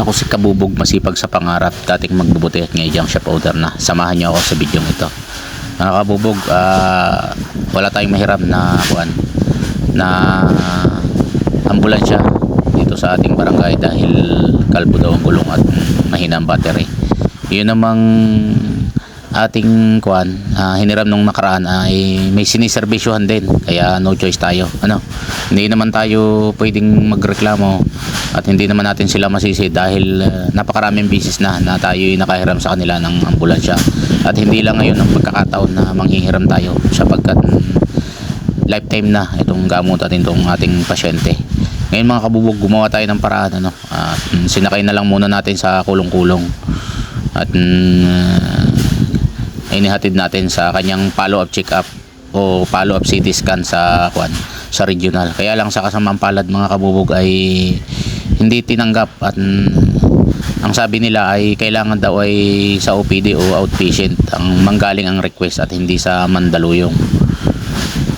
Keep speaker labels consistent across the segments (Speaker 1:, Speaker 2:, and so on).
Speaker 1: Ako si Kabubog masipag sa pangarap, dating magbubuti at ngayon shop owner na. Samahan niyo ako sa video ito. Mga kabubog, ah, wala tayong mahiram na kuan na ambulansya dito sa ating barangay dahil kalbo daw ang gulong at mahina ang battery. Yun namang ating kuan ah, hiniram nung nakaraan ay may siniservisyohan din kaya no choice tayo ano? Hindi naman tayo pwedeng magreklamo at hindi naman natin sila masisi dahil ah, napakaraming bisis na na tayo nakahiram sa kanila ng ambulansya. At hindi lang ngayon ang pagkakataon na manghihiram tayo sapagkat lifetime na itong gamot at itong ating pasyente. Ngayon mga kabubog gumawa tayo ng paraan ano? At mm, sinakay na lang muna natin sa kulong-kulong. At mm, inihatid natin sa kanyang follow-up check-up o follow-up CT scan sa kwan sa regional. Kaya lang sa kasamang palad mga kabubog ay hindi tinanggap at mm, ang sabi nila ay kailangan daw ay sa OPD o outpatient ang manggaling ang request at hindi sa Mandaluyong.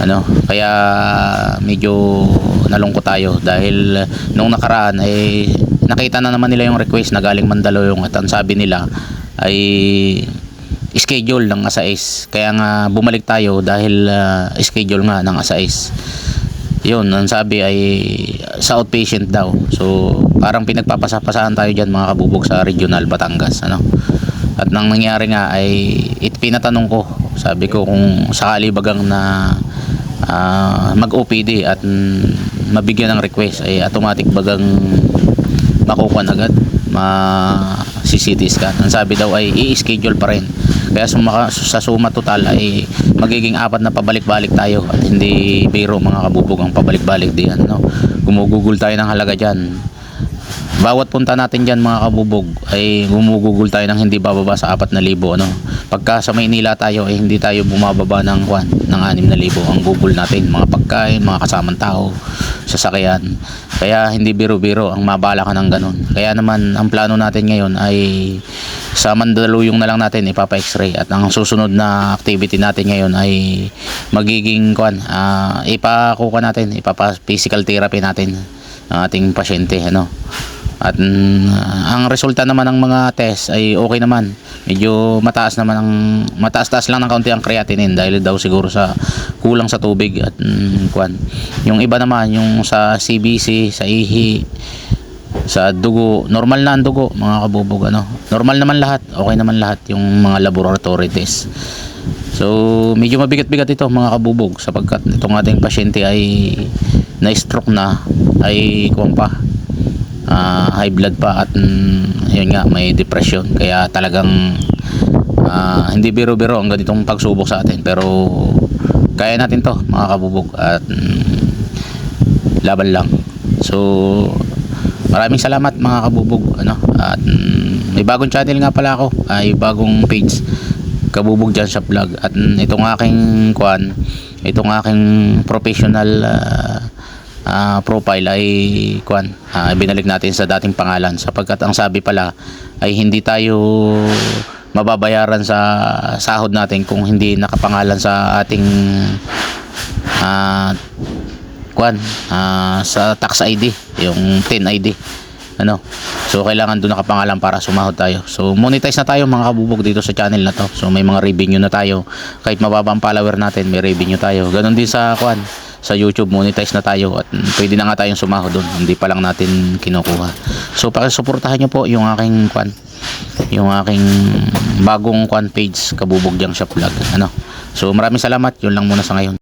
Speaker 1: Ano, kaya medyo nalungkot tayo dahil nung nakaraan ay nakita na naman nila yung request na galing Mandaluyong at ang sabi nila ay schedule ng ASAIS. Kaya nga bumalik tayo dahil ah, schedule nga ng ASAIS. Yun, ang sabi ay sa outpatient daw. So, parang pinagpapasapasahan tayo dyan mga kabubog sa regional Batangas. Ano? At nang nangyari nga ay it pinatanong ko. Sabi ko kung sakali bagang na ah, mag-OPD at mabigyan ng request ay automatic bagang makukuha agad ma si CT scan. Ang sabi daw ay i-schedule pa rin. Kaya suma, sa suma total ay magiging apat na pabalik-balik tayo at hindi biro mga kabubog ang pabalik-balik diyan no. Gumugugol tayo ng halaga diyan. Bawat punta natin diyan mga kabubog ay gumugugol tayo ng hindi bababa sa 4,000 ano. Pagka sa Maynila tayo ay hindi tayo bumababa ng kwan ng 6,000 ang gugol natin mga pagkain, mga kasamang tao, sasakyan. Kaya hindi biro-biro ang mabala ka ng ganun. Kaya naman ang plano natin ngayon ay sa Mandaluyong na lang natin ipapa-x-ray at ang susunod na activity natin ngayon ay magiging kwan ah, ipakuha natin ipapa physical therapy natin ang ating pasyente ano at mm, ang resulta naman ng mga test ay okay naman medyo mataas naman ang mataas-taas lang ng kaunti ang creatinine dahil daw siguro sa kulang sa tubig at mm, kwan yung iba naman yung sa CBC sa ihi sa dugo, normal na ang dugo mga kabubog ano. Normal naman lahat, okay naman lahat yung mga laboratory test. So, medyo mabigat-bigat ito mga kabubog sapagkat itong ating pasyente ay na-stroke na ay kuwan pa ah, high blood pa at mm, yun nga may depression. Kaya talagang ah, hindi biro-biro ang ganitong pagsubok sa atin. Pero kaya natin to mga kabubog at mm, laban lang. So maraming salamat mga kabubog ano at mm, may bagong channel nga pala ako. Ay bagong page kabubog dyan sa vlog. At mm, itong aking kwan itong aking professional ah, ah, profile ay kwan ah, binalik natin sa dating pangalan sapagkat ang sabi pala ay hindi tayo mababayaran sa sahod natin kung hindi nakapangalan sa ating ah, kwan ah, sa tax ID yung TIN ID ano? So kailangan doon nakapangalan para sumahod tayo. So monetize na tayo mga kabubog dito sa channel na to. So may mga revenue na tayo. Kahit mababa ang follower natin may revenue tayo. Ganun din sa kwan sa YouTube monetize na tayo at pwede na nga tayong sumahod doon hindi pa lang natin kinukuha. So pakisuportahan nyo po yung aking kwan yung aking bagong kwan page kabubog diyang shop vlog. Ano? So maraming salamat. Yun lang muna sa ngayon